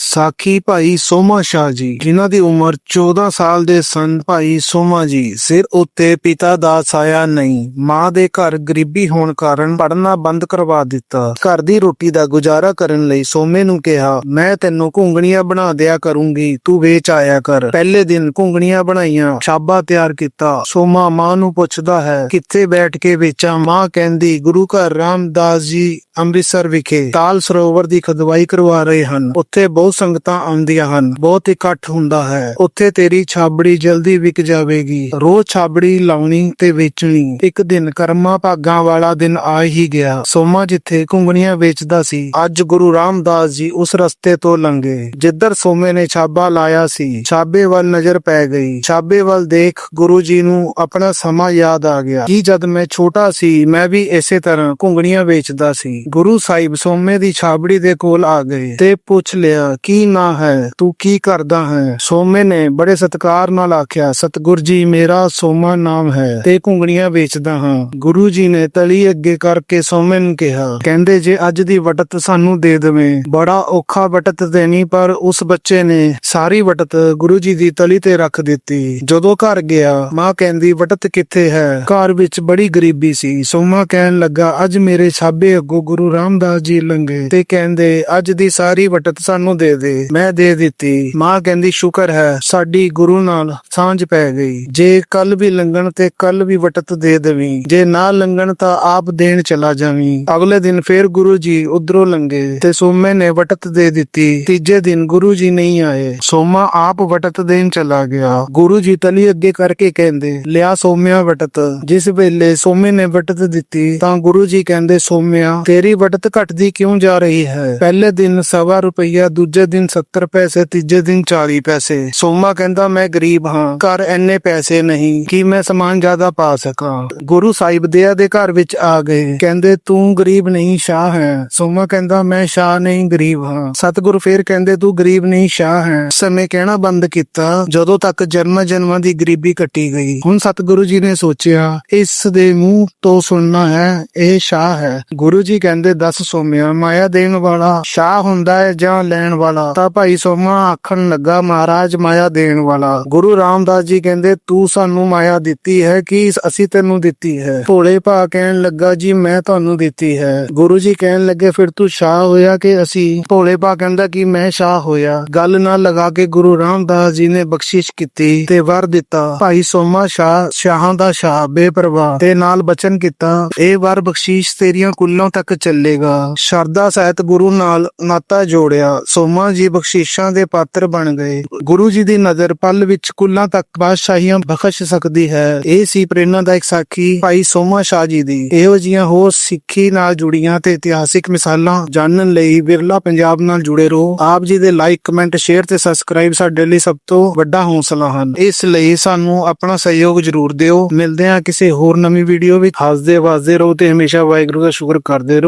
ਸਾਖੀ ਭਾਈ ਸੋਮਾ ਸ਼ਾਹ ਜੀ, ਜਿਨ੍ਹਾਂ ਦੀ ਉਮਰ 14 ਸਾਲ ਦੇ ਸਨ, ਭਾਈ ਸੋਮਾ ਜੀ, ਸਿਰ ਉੱਤੇ ਪਿਤਾ ਦਾ ਸਾਇਆ ਨਹੀਂ, ਮਾਂ ਦੇ ਘਰ ਗਰੀਬੀ ਹੋਣ ਕਾਰਨ ਪੜ੍ਹਨਾ ਬੰਦ ਕਰਵਾ ਦਿੱਤਾ। ਘਰ ਦੀ ਰੋਟੀ ਦਾ ਗੁਜ਼ਾਰਾ ਕਰਨ ਲਈ ਸੋਮੇ ਨੂੰ ਕਿਹਾ, ਮੈਂ ਤੈਨੂੰ ਘੁੰਗਣੀਆਂ ਬਣਾ ਦਿਆ ਕਰੂੰਗੀ, ਤੂੰ ਵੇਚ ਆਇਆ ਕਰ। ਪਹਿਲੇ ਦਿਨ ਘੁੰਗਣੀਆਂ ਬਣਾਈਆਂ, ਛਾਬਾ ਤਿਆਰ ਕੀਤਾ। ਸੋਮਾ ਮਾਂ ਨੂੰ ਪੁੱਛਦਾ ਹੈ, ਕਿੱਥੇ ਬੈਠ ਕੇ ਵੇਚਾਂ? ਮਾਂ ਕਹਿੰਦੀ, ਗੁਰੂ ਘਰ ਰਾਮਦਾਸ ਜੀ ਅੰਮ੍ਰਿਤਸਰ ਵਿਖੇ ਤਾਲ ਸਰੋਵਰ ਦੀ ਖਦਵਾਈ ਕਰਵਾ ਰਹੇ ਹਨ। ਉੱਥੇ ਬਹੁਤ ਸੰਗਤਾਂ ਆਉਂਦੀਆਂ ਹਨ। ਬਹੁਤ ਇਕੱਠ ਹੁੰਦਾ ਹੈ। ਉੱਥੇ ਤੇਰੀ ਛਾਬੜੀ ਜਲਦੀ ਵਿਕ ਜਾਵੇਗੀ। ਰੋਜ਼ ਛਾਬੜੀ ਲਾਉਣੀ ਤੇ ਵੇਚਣੀ। ਇੱਕ ਦਿਨ ਕਰਮਾ ਭਾਗਾਂ ਵਾਲਾ ਦਿਨ ਆ ਹੀ ਗਿਆ। ਸੋਮਾ ਜਿੱਥੇ ਘੁੰਗਣੀਆਂ ਵੇਚਦਾ ਸੀ, ਅੱਜ ਗੁਰੂ ਰਾਮਦਾਸ ਜੀ ਉਸ ਰਸਤੇ ਤੋਂ ਲੰਘੇ। ਜਿੱਧਰ ਸੋਮੇ ਨੇ ਛਾਬਾ ਲਾਇਆ ਸੀ, ਛਾਬੇ ਵੱਲ ਨਜ਼ਰ ਪੈ ਗਈ। ਛਾਬੇ ਵੱਲ ਦੇਖ ਗੁਰੂ ਜੀ ਨੂੰ ਆਪਣਾ ਸਮਾਂ ਯਾਦ ਆ ਗਿਆ। ਕਿ ਜਦ ਮੈਂ ਛੋਟਾ ਸੀ, ਮੈਂ ਵੀ ਇਸੇ ਤਰ੍ਹਾਂ ਘੁੰਗਣੀਆਂ ਵੇਚਦਾ ਸੀ। ਗੁਰੂ ਸਾਹਿਬ ਸੋਮੇ ਦੀ ਛਾਬੜੀ ਦੇ ਕੋਲ ਆ ਗਏ ਤੇ ਪੁੱਛ ਲਿਆ, ਕੀ ਨਾਂ ਹੈ? ਤੂੰ ਕੀ ਕਰਦਾ ਹੈ? ਸੋਮੇ ਨੇ ਬੜੇ ਸਤਿਕਾਰ ਨਾਲ ਆਖਿਆ, ਸਤਿਗੁਰ ਜੀ, ਮੇਰਾ ਸੋਮਾ ਨਾਮ ਹੈ ਤੇ ਘੁੰਗਣੀਆਂ ਵੇਚਦਾ ਹਾਂ। ਗੁਰੂ ਜੀ ਨੇ ਤਲੀ ਅੱਗੇ ਕਰਕੇ ਸੋਮੇ ਨੂੰ ਕਿਹਾ, ਕਹਿੰਦੇ ਜੇ ਅੱਜ ਦੀ ਵਟਤ ਸਾਨੂੰ ਦੇ ਦੇਵੇਂ। ਬੜਾ ਔਖਾ ਵਟਤ ਦੇਣੀ ਪਰ ਉਸ ਬੱਚੇ ਨੇ ਸਾਰੀ ਵਟਤ ਗੁਰੂ ਜੀ ਦੀ ਤਲੀ ਤੇ ਰੱਖ ਦਿੱਤੀ। ਜਦੋਂ ਘਰ ਗਿਆ, ਮਾਂ ਕਹਿੰਦੀ, ਵਟਤ ਕਿੱਥੇ ਹੈ? ਘਰ ਵਿੱਚ ਬੜੀ ਗਰੀਬੀ ਸੀ। ਸੋਮਾ ਕਹਿਣ ਲੱਗਾ, ਅੱਜ ਮੇਰੇ ਛਾਬੇ ਅੱਗੋਂ ਗੁਰੂ ਰਾਮਦਾਸ ਜੀ ਲੰਘੇ ਤੇ ਕਹਿੰਦੇ, ਅੱਜ ਦੀ ਸਾਰੀ ਵਟਤ ਸਾਨੂੰ ਦੇ ਦੇ। ਮੈਂ ਦੇ ਦਿੱਤੀ। ਮਾਂ ਕਹਿੰਦੀ, ਸ਼ੁਕਰ ਹੈ, ਸਾਡੀ ਗੁਰੂ ਨਾਲ ਸਾਂਝ ਪੈ ਗਈ। ਜੇ ਕੱਲ ਵੀ ਲੰਘਣ ਤੇ ਕੱਲ ਵੀ ਵਟਤ ਦੇ ਦੇਵੀਂ। ਜੇ ਨਾ ਲੰਘਣ ਤਾਂ ਆਪ ਦੇਣ ਚਲਾ ਜਾਵੀਂ। ਅਗਲੇ ਦਿਨ ਫੇਰ ਗੁਰੂ ਜੀ ਉਧਰੋਂ ਲੰਘੇ ਤੇ ਸੋਮੇ ਨੇ ਵਟਤ ਦੇ ਦਿੱਤੀ। ਤੀਜੇ ਦਿਨ ਗੁਰੂ ਜੀ ਨਹੀਂ ਆਏ। ਸੋਮਾ ਆਪ ਵਟਤ ਦੇਣ ਚਲਾ ਗਿਆ। ਗੁਰੂ ਜੀ ਤਲੀ ਅੱਗੇ ਕਰਕੇ ਕਹਿੰਦੇ, ਲਿਆ ਸੋਮਿਆ ਵਟਤ। ਜਿਸ ਵੇਲੇ ਸੋਮੇ ਨੇ ਵਟਤ ਦਿੱਤੀ ਤਾਂ ਗੁਰੂ ਜੀ ਕਹਿੰਦੇ, ਸੋਮਿਆ, ਤੇਰੀ ਵਟਤ ਘਟਦੀ ਕਿਉਂ ਜਾ ਰਹੀ ਹੈ? ਪਹਿਲੇ ਦਿਨ ਸਵਾ ਰੁਪਈਆ, ਦੂਜੇ ਦਿਨ 70 ਪੈਸੇ, ਤੀਜੇ ਦਿਨ 40 ਪੈਸੇ। ਸੋਮਾ ਕਹਿੰਦਾ, ਮੈਂ ਗਰੀਬ ਹਾਂ। ਘਰ ਐਨੇ ਪੈਸੇ ਨਹੀਂ ਕਿ ਮੈਂ ਸਮਾਨ ਜ਼ਿਆਦਾ ਪਾ ਸਕਾਂ। ਗੁਰੂ ਸਾਹਿਬ ਦਿਆ ਦੇ ਘਰ ਵਿੱਚ ਆ ਗਏ। ਕਹਿੰਦੇ, ਤੂੰ ਗਰੀਬ ਨਹੀਂ, ਸ਼ਾਹ ਹੈ। ਸੋਮਾ ਕਹਿੰਦਾ, ਮੈਂ ਸ਼ਾਹ ਨਹੀਂ, ਗਰੀਬ ਹਾਂ। ਸਤਿਗੁਰੂ ਫੇਰ ਕਹਿੰਦੇ, ਤੂੰ ਗਰੀਬ ਨਹੀਂ, ਸ਼ਾਹ ਹੈ। ਸਮੇਂ ਕਹਿਣਾ ਬੰਦ ਕੀਤਾ, ਜਦੋਂ ਤੱਕ ਜਨਮ ਜਨਮਾਂ ਦੀ ਗਰੀਬੀ ਕੱਟੀ ਗਈ। ਹੁਣ ਸਤਿਗੁਰੂ ਜੀ ਨੇ ਸੋਚਿਆ, ਇਸ ਦੇ ਮੂੰਹ ਤੋਂ ਸੁਣਨਾ ਹੈ, ਇਹ ਸ਼ਾਹ ਹੈ। ਗੁਰੂ ਜੀ ਕਹਿੰਦੇ, ਦਸ ਸੋਮਿਆ, ਮਾਇਆ ਦੇਣ ਵਾਲਾ ਸ਼ਾਹ ਹੁੰਦਾ ਹੈ ਜਾਂ ਲੈਣ ਵਾਲਾ? ਤਾਂ ਭਾਈ ਸੋਮਾ ਆਖਣ ਲੱਗਾ, ਮਹਾਰਾਜ, ਮਾਇਆ ਦੇਣ ਵਾਲਾ। ਗੁਰੂ ਰਾਮਦਾਸ ਜੀ ਕਹਿੰਦੇ, ਤੂੰ ਸਾਨੂੰ ਮਾਇਆ ਦਿੱਤੀ ਹੈ ਕਿ ਅਸੀਂ ਤੈਨੂੰ ਦਿੱਤੀ ਹੈ? ਭੋਲੇ ਭਾ ਕਹਿਣ ਲੱਗਾ, ਜੀ, ਮੈਂ ਤੁਹਾਨੂੰ ਦਿੱਤੀ ਹੈ। ਗੁਰੂ ਜੀ ਕਹਿਣ ਲੱਗੇ, ਫਿਰ ਤੂੰ ਸ਼ਾਹ ਹੋਇਆ ਕਿ ਅਸੀਂ? ਭੋਲੇ ਭਾ ਕਹਿੰਦਾ, ਕਿ ਮੈਂ ਸ਼ਾਹ ਹੋਇਆ। ਗੱਲ ਨਾਲ ਲਗਾ ਕੇ ਗੁਰੂ ਰਾਮਦਾਸ ਜੀ ਨੇ ਬਖਸ਼ਿਸ਼ ਕੀਤੀ ਤੇ ਵਰ ਦਿੱਤਾ। ਭਾਈ ਸੋਮਾ ਸ਼ਾਹ, ਸ਼ਾਹਾਂ ਦਾ ਸ਼ਾਹ, ਬੇਪਰਵਾਹ ਤੇ ਨਾਲ ਬਚਨ ਕੀਤਾ। ਇਹ ਵਰ ਬਖਸ਼ਿਸ਼ ਤੇਰੀਆਂ ਕੁੱਲਾਂ ਤੱਕ ਚੱਲੇਗਾ। ਸ਼ਰਦਾ ਸਹਿਤ ਗੁਰੂ ਨਾਲ ਨਾਤਾ ਜੋੜਿਆ, ਸੋਮਾ ਜੀ ਬਖਸ਼ਿਸ਼ਾਂ ਦੇ ਪਾਤਰ ਬਣ ਗਏ। ਗੁਰੂ ਜੀ ਦੀ ਨਜ਼ਰ ਪਲ ਵਿੱਚ ਕੁੱਲਾਂ ਤੱਕ ਬਾਦਸ਼ਾਹੀਆਂ ਬਖਸ਼ ਸਕਦੀ ਹੈ। ਇਹ ਸੀ ਪ੍ਰੇਰਨਾਦਾਇਕ ਸਾਖੀ ਭਾਈ ਸੋਮਾ ਸ਼ਾਹ ਜੀ ਦੀ। ਇਹੋ ਜੀਆਂ ਹੋਰ ਸਿੱਖੀ ਨਾਲ ਜੁੜੀਆਂ ਤੇ ਇਤਿਹਾਸਿਕ ਮਿਸਾਲਾਂ ਜਾਣਨ ਲਈ ਵਿਰਲਾ ਪੰਜਾਬ ਨਾਲ ਜੁੜੇ ਰਹੋ। ਆਪ ਜੀ ਦੇ ਲਾਈਕ ਕਮੈਂਟ ਸ਼ੇਅਰ ਤੇ ਸਬਸਕ੍ਰਾਈਬ ਸਾਡੇ ਲਈ ਸਭ ਤੋਂ ਵੱਡਾ ਹੌਸਲਾ ਹਨ। ਇਸ ਲਈ ਸਾਨੂੰ ਆਪਣਾ ਸਹਿਯੋਗ ਜ਼ਰੂਰ ਦਿਓ। ਮਿਲਦੇ ਹਾਂ ਕਿਸੇ ਹੋਰ ਨਵੀਂ ਵੀਡੀਓ ਵਿੱਚ। ਹੱਸਦੇ ਵਸਦੇ ਰਹੋ ਤੇ ਹਮੇਸ਼ਾ ਵਾਹਿਗੁਰੂ ਦਾ ਸ਼ੁਕਰ ਕਰਦੇ ਰਹੋ।